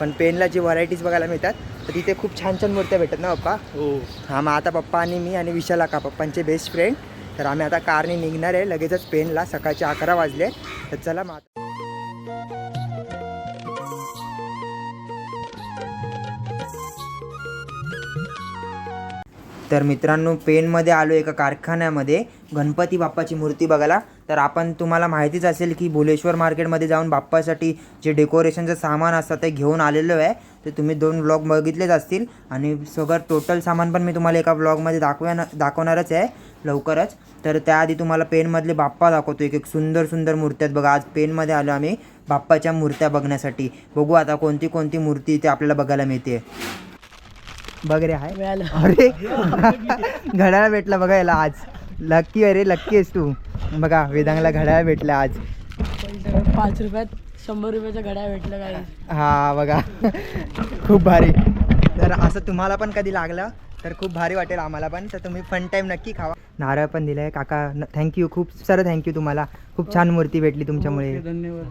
पण पेनला जी व्हरायटीज बघायला मिळतात तर तिथे खूप छान छान मूर्त्या भेटतात ना पप्पा? हो. हा मग आता पप्पा आणि मी आणि विशाल का पप्पांचे बेस्ट फ्रेंड तर आम्ही आता कारने निघणार आहे लगेचच पेनला सकाळचे अकरा वाजले. तर चला मग आता- तर मित्रांनो पेनमध्ये आलो एका कारखान्यामध्ये. गणपती बाप्पाची मूर्ती बघायला. तर आपण तुम्हाला माहितीच असेल की भुलेश्वर मार्केटमध्ये जाऊन बाप्पासाठी जे डेकोरेशनचं सामान असतं ते घेऊन आलेलो आहे. तर तुम्ही दोन ब्लॉग बघितलेच असतील. आणि सगळं टोटल सामान पण मी तुम्हाला एका ब्लॉगमध्ये दाखवूया दाखवणारच आहे लवकरच. तर त्याआधी तुम्हाला पेनमधले बाप्पा दाखवतो. एक एक सुंदर सुंदर मूर्त्या आहेत बघा. आज पेनमध्ये आलो आम्ही बाप्पाच्या मूर्त्या बघण्यासाठी. बघू आता कोणती कोणती मूर्ती ते आपल्याला बघायला मिळते. बघ रे हाय. अरे. घड्याळ भेटला बघा याला आज. लक्की अरे लक्की आहेस तू. बघा वेदांगला घड्याळ भेटला आज. पाच रुपयात शंभर रुपयाचं घड्याळ भेटलं काय हा बघा. खूप भारी. तर असं तुम्हाला पण कधी लागलं तर खूप भारी वाटेल आम्हाला पण. तर तुम्ही फन टाईम नक्की खावा. नारळ पण दिलाय काका थँक्यू खूप सारं थँक्यू तुम्हाला. खूप छान मूर्ती भेटली तुमच्यामुळे. धन्यवाद.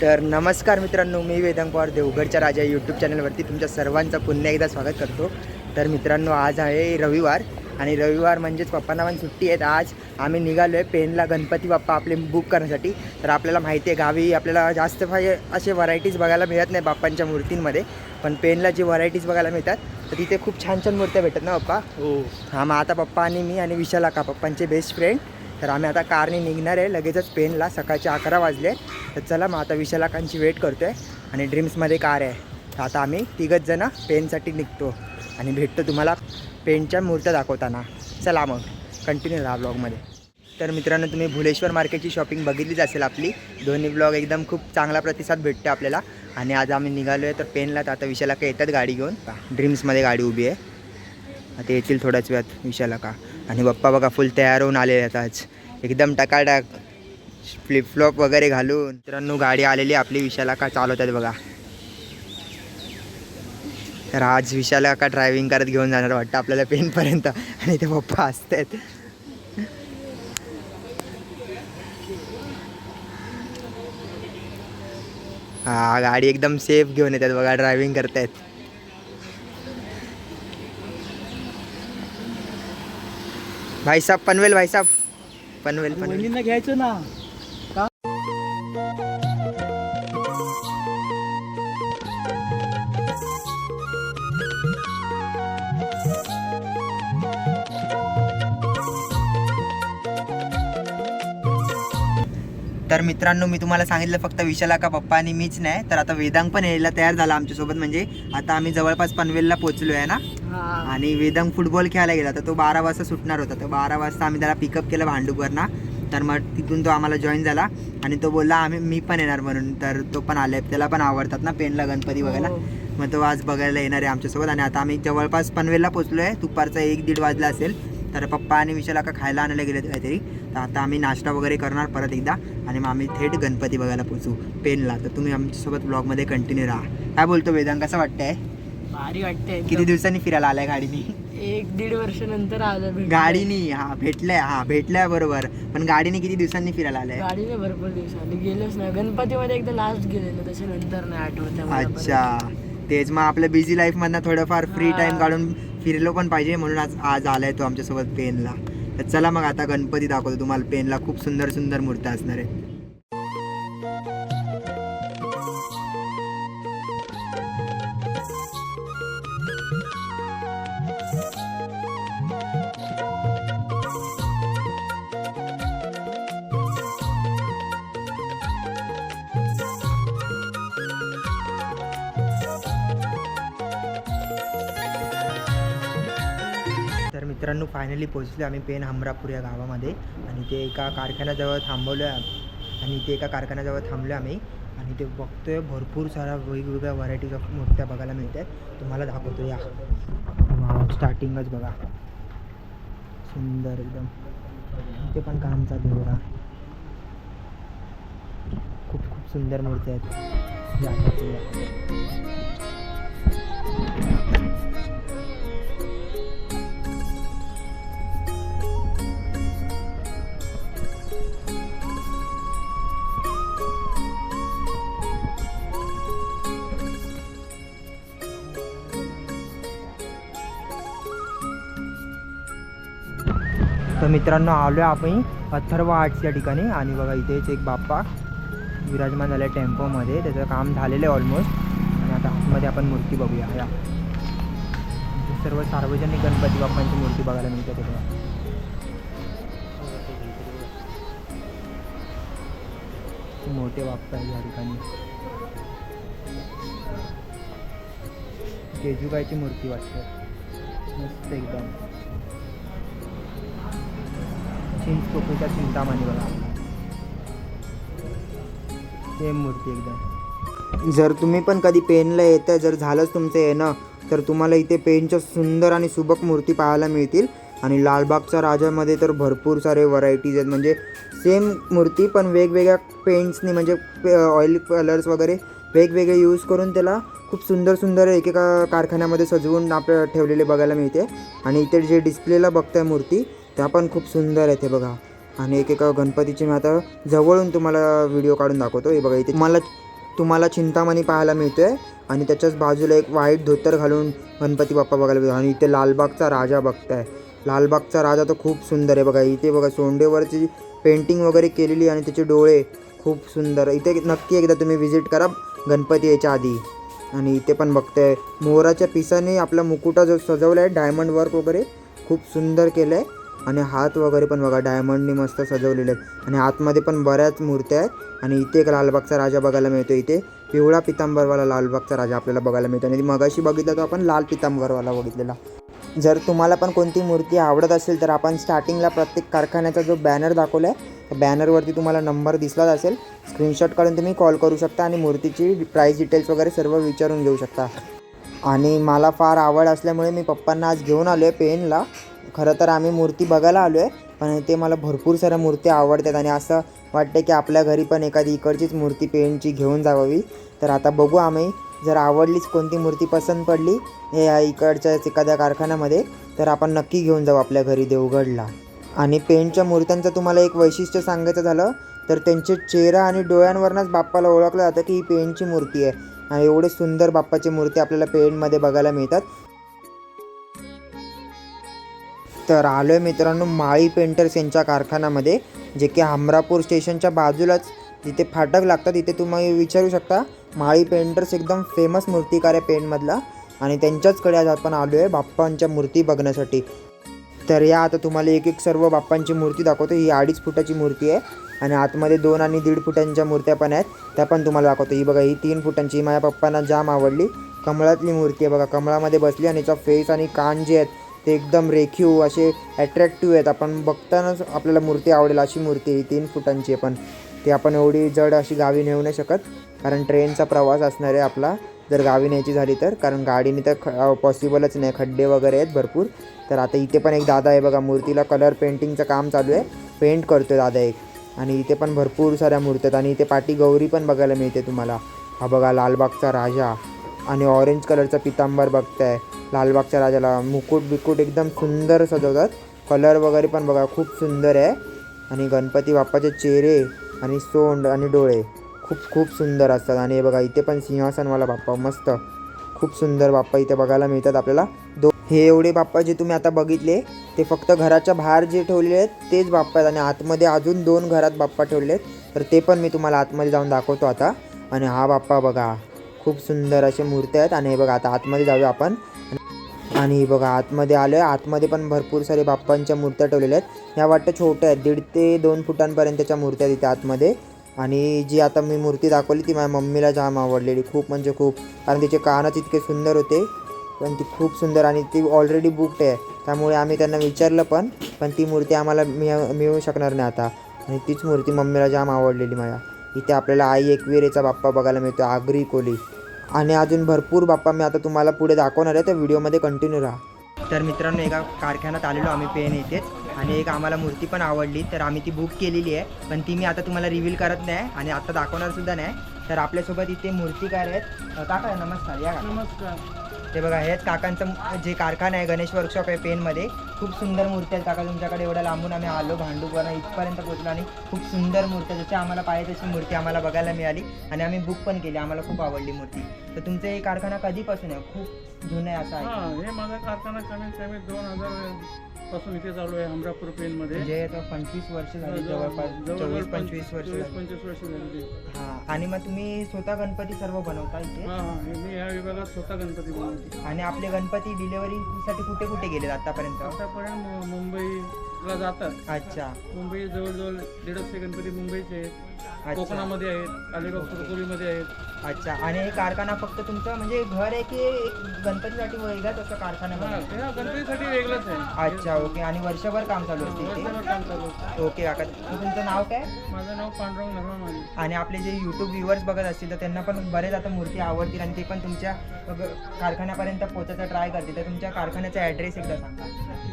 तर नमस्कार मित्रांनो मी वेदांग पवार देवगडच्या राजा यूट्यूब चॅनलवरती तुमच्या सर्वांचं पुन्हा एकदा स्वागत करतो. तर मित्रांनो आज आहे रविवार आणि रविवार म्हणजेच पप्पांना पण सुट्टी आहेत. आज आम्ही निघालो आहे पेनला गणपती बाप्पा आपले बुक करण्यासाठी. तर आपल्याला माहिती आहे गावी आपल्याला जास्त पाहिजे असे व्हरायटीज बघायला मिळत नाही बाप्पांच्या मूर्तींमध्ये. पण पेनला जी व्हरायटीज बघायला मिळतात तर तिथे खूप छान छान मूर्त्या भेटतात ना पप्पा? हो. हा मग आता पप्पा आणि मी आणि विशाल का पप्पांचे बेस्ट फ्रेंड तर आम्ही आता कारने निघणार आहे. लगेचच पेनला सकाळचे अकरा वाजले. तर चला मग आता विशालाकांची वेट करतो आहे आणि ड्रीम्समध्ये कार आहे. तर आता आम्ही तिघच जणं पेनसाठी निघतो आणि भेटतो तुम्हाला पेनच्या मूर्त्या दाखवताना. चला मग कंटिन्यू राहा ब्लॉगमध्ये तर मित्रांनो तुम्ही भुलेश्वर मार्केटची शॉपिंग बघितलीच असेल आपली. दोन्ही ब्लॉग एकदम खूप चांगला प्रतिसाद भेटतो आपल्याला. आणि आज आम्ही निघालो आहे तर पेनला तर आता विशाला का येतात गाडी घेऊन. ड्रीम्समध्ये गाडी उभी आहे. आता येतील थोड्याच वेळात विशाला का आणि पप्पा बघा फुल तयार होऊन आलेले आहेत आज. एकदम टकाटक. फ्लिपफ्लॉप वगैरे घालून. मित्रांनो गाडी आलेली आहे आपली. विशाला का चालवतात बघा. तर आज विशाला का ड्रायव्हिंग करत घेऊन जाणार वाटतं आपल्याला पेनपर्यंत आणि ते पप्पा असतात. हा गाडी एकदम सेफ घेऊन येतात बघा ड्रायव्हिंग करतायत. भाई साहब पनवेल भाई साहब पनवेल. पनवेल घ्यायचं ना. तर मित्रांनो मी तुम्हाला सांगितलं फक्त विशाला का पप्पा आणि मीच नाही तर आता वेदांग पण यायला तयार झाला आमच्यासोबत. म्हणजे आता आम्ही जवळपास पनवेलला पोहोचलो आहे ना? आणि वेदांग फुटबॉल खेळायला गेला तर तो बारा वाजता सुटणार होता. तर बारा वाजता आम्ही त्याला पिकअप केलं भांडूपवरना. तर मग तिथून तो आम्हाला जॉईन झाला आणि तो बोलला आम्ही मी पण येणार म्हणून. तर तो पण आले त्याला पण आवडतात ना पेनला गणपती बघायला हो. मग तो आज बघायला येणार आहे आमच्यासोबत. आणि आता आम्ही जवळपास पनवेलला पोचलो आहे दुपारचा एक दीड वाजला असेल. तर पप्पा आणि विशाला का खायला आणायला गेले काहीतरी. तर आता आम्ही नाश्ता वगैरे करणार परत एकदा. आणि मग आम्ही थेट गणपती बघायला पोचू पेनला. तर तुम्ही आमच्यासोबत ब्लॉगमध्ये कंटिन्यू राहा. काय बोलतो वेदांग कसं वाटतंय? भारी वाटते किती दिवसांनी फिरायला आलाय गाडीनी? एक दीड वर्ष नंतर आलं गाडीनी हा भेटलंय हा भेटलंय बरोबर. पण गाडीने किती दिवसांनी फिरायला आलाय? गाडीने भरपूर दिवसांनी. गेलोच नाही. गणपतीमध्ये एकदा लास्ट गेलेलो त्याच्या नंतर नाही आठवत आहे अच्छा. तेच मग आपल्या बिझी लाईफ मधनं थोडंफार फ्री. टाइम काढून फिरलो पण पाहिजे म्हणून आज आज आलाय तो आमच्यासोबत पेनला. तर चला मग आता गणपती दाखवतो तुम्हाला. पेनला खूप सुंदर सुंदर मूर्त्या असणार आहेत. मित्रांनो फायनली पोहोचलो आम्ही पेन हमरापूर या गावामध्ये. आणि ते एका कारखान्याजवळ थांबवलं आहे आणि ते एका कारखान्याजवळ थांबलो आम्ही. आणि ते बघतोय भरपूर साऱ्या वेगवेगळ्या व्हरायटीज ऑफ मूर्त्या बघायला मिळत आहेत तुम्हाला दाखवतो या. स्टार्टिंगच बघा. सुंदर एकदम. ते पण काम चालू आहे बघा खूप खूप सुंदर मूर्ती आहेत. तर मित्रांनो आलो आहे आपण अथर्व आर्ट्स या ठिकाणी. आणि बघा इथेच एक बाप्पा विराजमान झाला आहे टेम्पोमध्ये. त्याचं काम झालेलं आहे ऑलमोस्ट आणि आता आतमध्ये आपण मूर्ती बघूया. या. सर्व सार्वजनिक गणपती बाप्पांची मूर्ती बघायला मिळते ते मोठे बाप्पा आहे या ठिकाणी. जेजुबाईची मूर्ती वाटते. मस्त एकदम. चिंचपोकळीचा चिंतामणी बघा. सेम मूर्ती एकदम. जर तुम्ही पण कधी पेनला येतं जर झालंच तुमचं येणं तर तुम्हाला इथे पेनच्या सुंदर आणि सुबक मूर्ती पाहायला मिळतील. आणि लालबागच्या राजामध्ये तर भरपूर सारे व्हरायटीज आहेत. म्हणजे सेम मूर्ती पण वेगवेगळ्या पेंट्सनी म्हणजे ऑइल कलर्स वगैरे वेगवेगळे यूज करून त्याला खूप सुंदर सुंदर एकेका कारखान्यामध्ये सजवून आपल्या ठेवलेले बघायला मिळते. आणि इथे जे डिस्प्लेला बघताय मूर्ती त्या पण खूप सुंदर आहे ते बघा. आणि एकेका गणपतीची मी आता जवळून तुम्हाला व्हिडिओ काढून दाखवतो. हे बघा इथे तुम्हाला तुम्हाला चिंतामणी पाहायला मिळतो आहे आणि त्याच्याच बाजूला एक व्हाईट धोतर घालून गणपती बाप्पा बघायला मिळतो. आणि इथे लालबागचा राजा बघताय. लालबागचा राजा तर खूप सुंदर आहे बघा. इथे बघा सोंडेवरची पेंटिंग वगैरे केलेली आणि त्याचे डोळे खूप सुंदर. इथे नक्की एकदा तुम्ही व्हिजिट करा गणपती यायच्या आधी. आणि इथे पण बघताय. मोराच्या पिसाने आपला मुकुटा जो सजवला आहे डायमंड वर्क वगैरे खूप सुंदर केलं आहे आणि हात वगैरे पण बघा डायमंडनी मस्त सजवलेले आहेत. आणि आतमध्ये पण बऱ्याच मूर्त्या आहेत. आणि इथे एक लालबागचा राजा बघायला मिळतो इथे. पिवळा पितांबरवाला लालबागचा राजा आपल्याला बघायला मिळतो. आणि मगाशी बघितला तर आपण लाल पितांबरवाला बघितलेला. जर तुम्हाला पण कोणती मूर्ती आवडत असेल तर आपण स्टार्टिंगला प्रत्येक कारखान्याचा जो बॅनर दाखवला आहे त्या बॅनरवरती तुम्हाला नंबर दिसलाच असेल. स्क्रीनशॉट काढून तुम्ही कॉल करू शकता आणि मूर्तीची प्राईस डिटेल्स वगैरे सर्व विचारून घेऊ शकता. आणि मला फार आवड असल्यामुळे मी पप्पांना आज घेऊन आलो आहे पेनला. खरं तर आम्ही मूर्ती बघायला आलो आहे पण ते मला भरपूर साऱ्या मूर्ती आवडतात आणि असं वाटतं की आपल्या घरी पण एखादी इकडचीच मूर्ती पेंटची घेऊन जावावी. तर आता बघू आम्ही जर आवडलीच कोणती मूर्ती पसंत पडली हे या इकडच्याच एखाद्या कारखान्यामध्ये तर आपण नक्की घेऊन जाऊ आपल्या घरी देवगडला. आणि पेंटच्या मूर्त्यांचं तुम्हाला एक वैशिष्ट्य सांगायचं झालं तर त्यांचे चेहरा आणि डोळ्यांवरनंच बाप्पाला ओळखलं जातं की ही पेंटची मूर्ती आहे. आणि एवढे सुंदर बाप्पाची मूर्ती आपल्याला पेंटमध्ये बघायला मिळतात. तर आलो आहे मित्रांनो माळी पेंटर्स यांच्या कारखान्यामध्ये जे की हमरापूर स्टेशनच्या बाजूलाच. जिथे फाटक लागतात तिथे तुम्ही विचारू शकता. माळी पेंटर्स एकदम फेमस मूर्तिकार आहे पेंटमधला. आणि त्यांच्याचकडे आज आपण आलो आहे बाप्पांच्या मूर्ती बघण्यासाठी. तर या आता तुम्हाला एक एक सर्व बाप्पांची मूर्ती दाखवतो ही अडीच फुटाची मूर्ती आहे. आणि आतमध्ये दोन आणि दीड फुटांच्या मूर्त्या पण आहेत. त्या पण तुम्हाला दाखवतो ही बघा ही तीन फुटांची. माझ्या पप्पांना जाम आवडली. कमळातली मूर्ती आहे बघा. कमळामध्ये बसली आणि याचा फेस आणि कान जे आहेत ते एकदम रेखीव असे ॲट्रॅक्टिव्ह आहेत. आपण बघतानाच आपल्याला मूर्ती आवडेल अशी मूर्ती आहे तीन फुटांची आहे. पण ती आपण एवढी जड अशी गावी नेऊ नाही शकत. कारण ट्रेनचा प्रवास असणार आहे आपला. जर गावी न्यायची झाली तर. कारण गाडीने तर ख पॉसिबलच नाही. खड्डे वगैरे आहेत भरपूर. तर आता इथे पण एक दादा आहे बघा. मूर्तीला कलर पेंटिंगचं काम चालू आहे. पेंट करतो आहे दादा एक. आणि इथे पण भरपूर साऱ्या मूर्त्या आहेत. आणि इथे पाठी गौरी पण बघायला मिळते तुम्हाला. हा बघा लालबागचा राजा. आणि ऑरेंज कलरचा पितांबर बघताय. लालबागच्या राजाला मुकुट बिकुट एकदम सुंदर सजवतात. कलर वगैरे पण बघा खूप सुंदर आहे. आणि गणपती बाप्पाचे चेहरे आणि सोंड आणि डोळे खूप खूप सुंदर असतात. आणि हे बघा इथे पण सिंहासनवाला बाप्पा मस्त. खूप सुंदर बाप्पा इथे बघायला मिळतात आपल्याला. दो हे एवढे बाप्पा जे तुम्ही आता बघितले ते फक्त घराच्या बाहेर जे ठेवलेले आहेत तेच बाप्पा आहेत. आणि आतमध्ये अजून दोन घरात बाप्पा ठेवले आहेत. तर ते पण मी तुम्हाला आतमध्ये जाऊन दाखवतो आता. आणि हा बाप्पा बघा खूप सुंदर असे मूर्त्या आहेत. आणि हे बघा आता आतमध्ये जाऊया आपण. आणि बघा आतमध्ये आलो आहे आतमध्ये पण भरपूर सारे बाप्पांच्या मूर्त्या ठेवलेल्या आहेत. ह्या वाटतं छोट्या आहेत. दीड ते दोन फुटांपर्यंतच्या मूर्त्या तिथे आतमध्ये. आणि जी आता मी मूर्ती दाखवली ती माझ्या मम्मीला जाम आवडलेली. खूप म्हणजे खूप. कारण तिचे कानच इतके सुंदर होते. पण ती खूप सुंदर आणि ती ऑलरेडी बुकड आहे. त्यामुळे आम्ही त्यांना विचारलं पण पण ती मूर्ती आम्हाला मिळ मिळू शकणार नाही आता. आणि तीच मूर्ती मम्मीला जाम आवडलेली माझ्या. इथे आपल्याला आई एकविरेचा बाप्पा बघायला मिळतो आगरी कोली. आणि अजून भरपूर बाप्पा मी आता तुम्हाला पुढे दाखवणार आहे. त्या व्हिडिओमध्ये कंटिन्यू राहा. तर मित्रांनो एका कारखान्यात आलेलो आम्ही पेन येतेच आणि एक आम्हाला मूर्ती पण आवडली तर आम्ही ती बुक केलेली आहे. पण ती मी आता तुम्हाला रिव्हील करत नाही आणि आता दाखवणार सुद्धा नाही. तर आपल्यासोबत इथे मूर्तिकार आहेत. काका नमस्कार. या. नमस्कार. ते बघा हेच काकांचं जे कारखाना आहे गणेश वर्कशॉप आहे पेनमध्ये खूप सुंदर मूर्ती आहेत. काका तुमच्याकडे एवढ्या लांबून आम्ही आलो भांडूपणा इथपर्यंत पोहोचलो आणि खूप सुंदर मूर्त्या जशी आम्हाला पाहिजे तशी मूर्ती आम्हाला बघायला मिळाली आणि आम्ही बुक पण केली. आम्हाला खूप आवडली मूर्ती. तर तुमचं हे कारखाना कधीपासून आहे? खूप जुनं आहे असं आहे. हे माझा कारखाना कमीत कमी दोन हजार पासून इथे चालू आहे हमरापूर पेन मध्ये. म्हणजे आता पंचवीस वर्ष झाली जवळपास चोवीस पंचवीस वर्ष चोवीस झाली पंचवीस वर्ष झाली. हा आणि मग तुम्ही स्वतः गणपती सर्व बनवता इथे? हा हा हे मी या विभागात स्वतः गणपती बनवतो. आणि आपले गणपती डिलिव्हरीसाठी कुठे कुठे गेलेत आतापर्यंत? आतापर्यंत मु- मुंबईला जातात अच्छा. मुंबई जवळजवळ दीडशे गणपती मुंबईचे आहेत कोकणामध्ये आहेत अलिबाग तुरकोलीमध्ये आहेत. अच्छा. आणि हे कारखाना फक्त तुमचं म्हणजे घर आहे की एक गणपतीसाठी वेगळाच असं कारखाना हा? ते हा गणपतीसाठी वेगळंच आहे. अच्छा ओके. आणि वर्षभर काम चालू असते वर्षभर इथे काम चालू आहे. ओके काका. तुमचं नाव काय? माझं नाव पांडुरंग नरमा माने आणि आपले जे यूट्यूब व्ह्युअर्स बघत असतील तर त्यांना पण बरेच आता मूर्ती आवडतील आणि ते पण तुमच्या ग- कारखान्यापर्यंत पोचायचा ट्राय करतील. तर तुमच्या कारखान्याचा ॲड्रेस एकदा सांगा.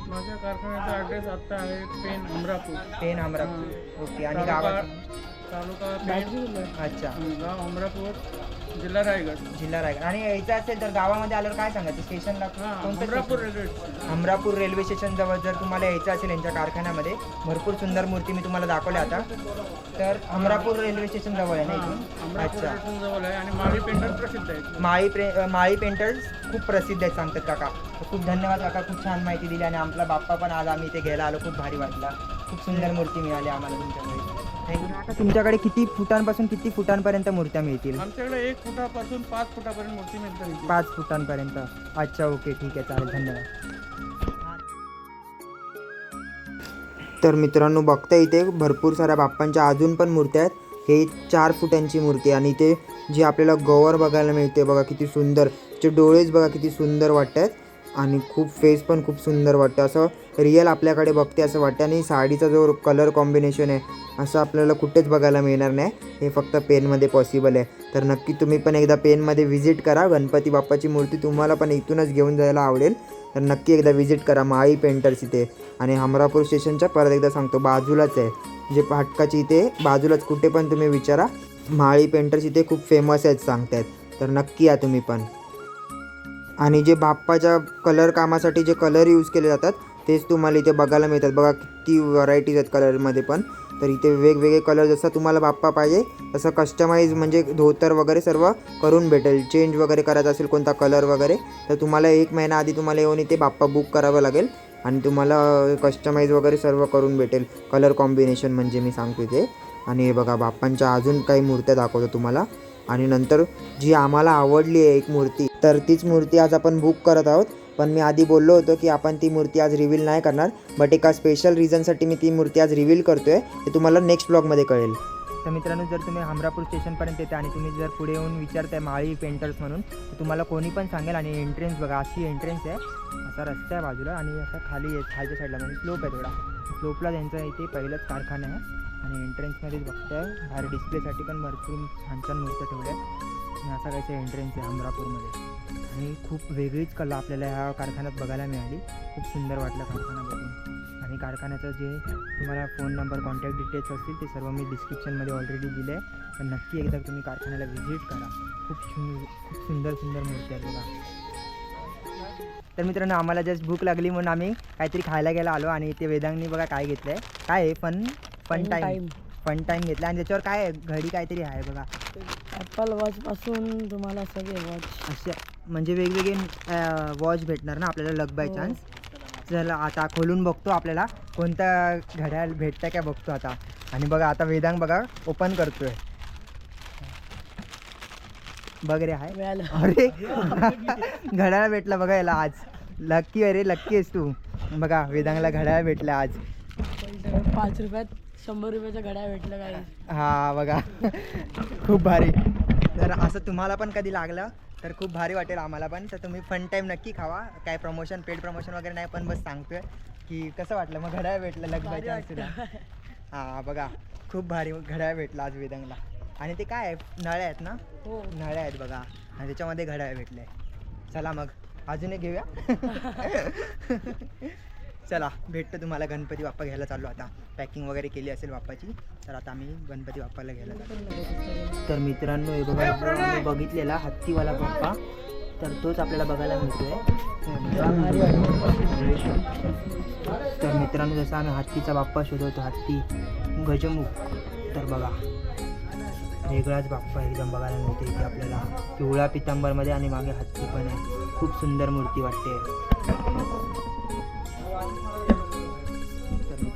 माझ्या कारखान्याचा ॲड्रेस आत्ता आहे पेन अमरापूर. पेन अमरापूर. ओके आणि तालुका गावात तालुका. अच्छा. गाव अमरापूर. जिल्हा रायगड. जिल्हा रायगड. आणि यायचं असेल तर गावामध्ये आल्यावर काय सांगायचं? स्टेशनला हा कोणतं Amrapur station? Railway station. Amrapur railway station जवळ जर तुम्हाला यायचं असेल यांच्या कारखान्यामध्ये भरपूर सुंदर मूर्ती मी तुम्हाला दाखवल्या आता. तर अमरापूर रेल्वे स्टेशन जवळ आहे हा, ना इथून अमरापूर अच्छा. स्टेशन जवळ आहे आणि माळी पेंटर प्रसिद्ध आहे. माळी प्रे अ, माळी पेंटर्स खूप प्रसिद्ध आहेत सांगतात काका. तर खूप धन्यवाद काका खूप छान माहिती दिली आणि आपला बाप्पा पण आज आम्ही इथे घ्यायला आलो खूप भारी वाटला. खूप सुंदर मूर्ती मिळाली आम्हाला तुमच्याकडे तुमच्याकडे किती फुटांपासून किती फुटांपर्यंत मूर्त्या मिळतील? आमच्याकडे एक फुटापासून पाच फुटापर्यंत मूर्ती मिळते इथे. पाच फुटांपर्यंत. अच्छा ओके ठीक आहे चालेल धन्यवाद. तर मित्रांनो बघता इथे भरपूर साऱ्या बाप्पांच्या अजून पण मूर्त्या आहेत. हे चार फुटांची मूर्ती आहे आणि इथे जी आपल्याला गवर बघायला मिळते बघा किती सुंदर. जे डोळेच बघा किती सुंदर वाटतात. आणि खूप फेस पण खूप सुंदर वाटतं. असं रिअल आपल्याकडे बघते असं वाटतं आणि साडीचा जो कलर कॉम्बिनेशन आहे असं आपल्याला कुठेच बघायला मिळणार नाही. हे फक्त पेनमध्ये पॉसिबल आहे. तर नक्की तुम्ही पण एकदा पेनमध्ये व्हिजिट करा. गणपती बाप्पाची मूर्ती तुम्हाला पण इथूनच घेऊन जायला आवडेल. तर नक्की एकदा व्हिजिट करा माळी पेंटर्स इथे. आणि हमरापूर स्टेशनच्या परत एकदा सांगतो बाजूलाच आहे. जे फाटकाची इथे बाजूलाच कुठे पण तुम्ही विचारा माळी पेंटर्स इथे खूप फेमस आहेत सांगतायत. तर नक्की या तुम्ही पण. आणि जे बाप्पाच्या कलर कामासाठी जे कलर यूज केले जातात तेच तुम्हाला इथे बघायला मिळतात. बघा किती व्हरायटीज आहेत कलरमध्ये पण. तर इथे वेगवेगळे कलर जसं तुम्हाला बाप्पा पाहिजे तसं कस्टमाइज म्हणजे धोतर वगैरे सर्व करून भेटेल. चेंज वगैरे करायचा असेल कोणता कलर वगैरे तर तुम्हाला एक महिना आधी तुम्हाला येऊन इथे बाप्पा बुक करावं लागेल. आणि तुम्हाला कस्टमाइज वगैरे सर्व करून भेटेल. कलर कॉम्बिनेशन म्हणजे मी सांगतो इथे. आणि हे बघा बाप्पांच्या अजून काही मूर्त्या दाखवतो तुम्हाला. आणि नंतर जी आम्हाला आवडली आहे एक मूर्ती तर तीच मूर्ती आज आपण बुक करत आहोत. पण मी आधी बोललो होतो की आपण ती मूर्ती आज रिव्हील नाही करणार बट एका स्पेशल रिझनसाठी मी ती मूर्ती आज रिव्हील आहे ते तुम्हाला नेक्स्ट ब्लॉगमध्ये कळेल. तर मित्रांनो जर तुम्ही हमरापूर स्टेशनपर्यंत येते आणि तुम्ही जर पुढे येऊन विचारताय माळी पेंटर्स म्हणून तर तुम्हाला कोणी पण सांगेल आणि एंट्रन्स बघा अशी एंट्रन्स आहे. असा रस्ता आहे बाजूला आणि असा खाली आहे खालच्या साईडला म्हणजे स्लोप आहे थोडा. स्लोपला त्यांचा इथे पहिलंच कारखाना आहे. आणि एंट्रन्समध्येच बघताय. बाहेर डिस्प्लेसाठी पण भरपूर छान छान मूर्त्या ठेवल्या आहेत. आणि असा कायचा एंट्रन्स आहे अमरापूरमध्ये. आणि खूप वेगळीच कला आपल्याला ह्या कारखान्यात बघायला मिळाली. खूप सुंदर वाटलं कारखाना बघून. आणि कारखान्याचं जे तुम्हाला फोन नंबर कॉन्टॅक्ट डिटेल्स असतील ते सर्व मी डिस्क्रिप्शनमध्ये ऑलरेडी दिले आहे तर नक्की एकदा तुम्ही कारखान्याला व्हिजिट करा. खूप खूप सुंदर सुंदर मूर्ती आहे बघा. तर मित्रांनो आम्हाला जस्ट भूक लागली म्हणून आम्ही काहीतरी खायला गेला आलो आणि ते वेदांगनी बघा काय घेतलं आहे काय आहे? पण फन time. फन टाईम घेतला. आणि त्याच्यावर काय आहे? घडी काहीतरी आहे बघा. ॲपल वॉच पासून तुम्हाला सगळे वॉच अशा म्हणजे वेगवेगळे वॉच भेटणार ना आपल्याला लक बाय हो. चान्स चला आता खोलून बघतो आपल्याला. कोणता घड्याळ भेटतं काय बघतो आता. आणि बघा आता वेदांग बघा ओपन करतोय. बघ रे आहे मिळालं. अरे घड्याळ भेटला बघा याला आज. लक्की अरे लक्की आहेस तू. बघा वेदांगला घड्याळ भेटलं आज. पाच रुपयात शंभर रुपयाचं घड्याळ भेटलं काय हा बघा. खूप भारी. तर असं तुम्हाला पण कधी लागलं तर खूप भारी वाटेल आम्हाला पण. तर तुम्ही फन टाईम नक्की खावा. काय प्रमोशन पेड प्रमोशन वगैरे नाही पण बस सांगतोय की कसं वाटलं? मग घड्याळ भेटलं लग्नाच्या तुला हा बघा. खूप भारी घड्याळ भेटलं आज वेदंगला. आणि ते काय आहे? नळ्या आहेत ना? हो. नळ्या आहेत बघा. आणि त्याच्यामध्ये घड्याळ भेटले चला मग. अजून एक घेऊया? चला भेटतो तुम्हाला गणपती बाप्पा घ्यायला चाललो आता. पॅकिंग वगैरे केली असेल बाप्पाची तर आता आम्ही गणपती बाप्पाला घ्यायला चाललो तर मित्रांनो हे बघा बघितलेला हत्तीवाला बाप्पा. तर तोच आपल्याला बघायला मिळतोय. तर मित्रांनो जसं आम्ही हत्तीचा बाप्पा शोधवतो हत्ती गजमुख. तर बघा वेगळाच बाप्पा एकदम बघायला मिळते इथे आपल्याला. पिवळ्या पितांबरमध्ये आणि मागे हत्ती पण आहे. खूप सुंदर मूर्ती वाटते.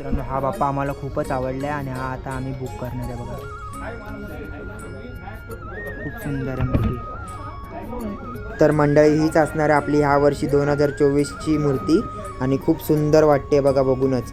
मित्रांनो हा बाप्पा आम्हाला खूपच आवडला आहे आणि हा आता आम्ही बुक करणार आहे बघा. खूप सुंदर आहे मूर्ती. तर मंडळी हीच असणार आहे आपली ह्या वर्षी दोन हजार चोवीसची मूर्ती आणि खूप सुंदर वाटते बघा बघूनच.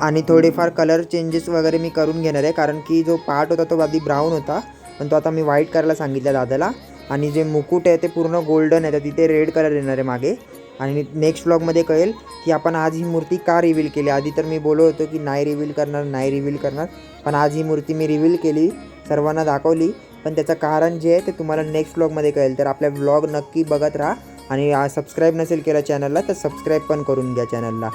आणि थोडेफार कलर चेंजेस वगैरे मी करून घेणार आहे कारण की जो पार्ट होता तो आधी ब्राऊन होता पण तो आता मी व्हाईट करायला सांगितलं दादाला. आणि जे मुकुट आहे ते पूर्ण गोल्डन आहे तर तिथे रेड कलर येणार आहे मागे. आणि नेक्स्ट व्लॉगमध्ये कळेल की आपण आज ही मूर्ती का रिव्हील केली? आधी तर मी बोललो होतो की नाही रिव्हील करणार नाही रिव्हील करणार. पण आज ही मूर्ती मी रिव्हील केली सर्वांना दाखवली. पण त्याचं कारण जे आहे ते तुम्हाला नेक्स्ट व्लॉगमध्ये कळेल. तर आपल्या व्लॉग नक्की बघत राहा. आणि सबस्क्राईब नसेल केलं चॅनलला तर सबस्क्राईब पण करून घ्या चॅनलला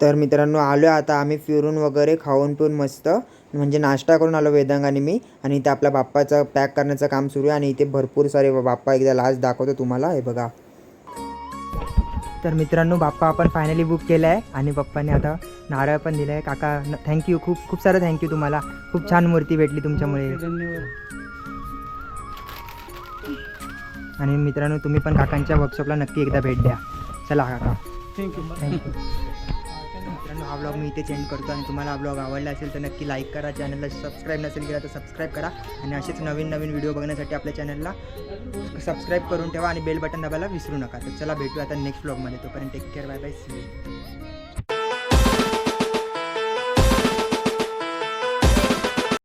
तर मित्रांनो आलो आता आम्ही फिरून वगैरे खाऊन पिऊन मस्त. म्हणजे नाश्ता करून आलो वेदांग आणि मी. आणि इथे आपल्या बाप्पाचं पॅक करण्याचं काम सुरू आहे. आणि इथे भरपूर सारे बाप्पा एकदा लास्ट दाखवतो तुम्हाला. हे बघा. तर मित्रांनो बाप्पा आपण फायनली बुक केलं आहे आणि पप्पाने आता नारळ पण दिलं आहे काका थँक्यू खूप खूप सारं थँक्यू तुम्हाला. खूप छान मूर्ती भेटली तुमच्यामुळे. आणि मित्रांनो तुम्ही पण काकांच्या वर्कशॉपला नक्की एकदा भेट द्या. चला काका. थँक्यू थँक्यू हा ब्लॉग मी इथे चेंज करतो आणि तुम्हाला हा ब्लॉग आवडला असेल तर नक्की लाईक करा. चॅनलला सबस्क्राईब नसेल केला तर सबस्क्राईब करा. आणि असेच नवीन नवीन व्हिडिओ बघण्यासाठी आपल्या चॅनलला सबस्क्राईब करून ठेवा आणि बेल बटन दाबायला विसरू नका. तर चला भेटू आता नेक्स्ट ब्लॉगमध्ये तोपर्यंत take care bye bye see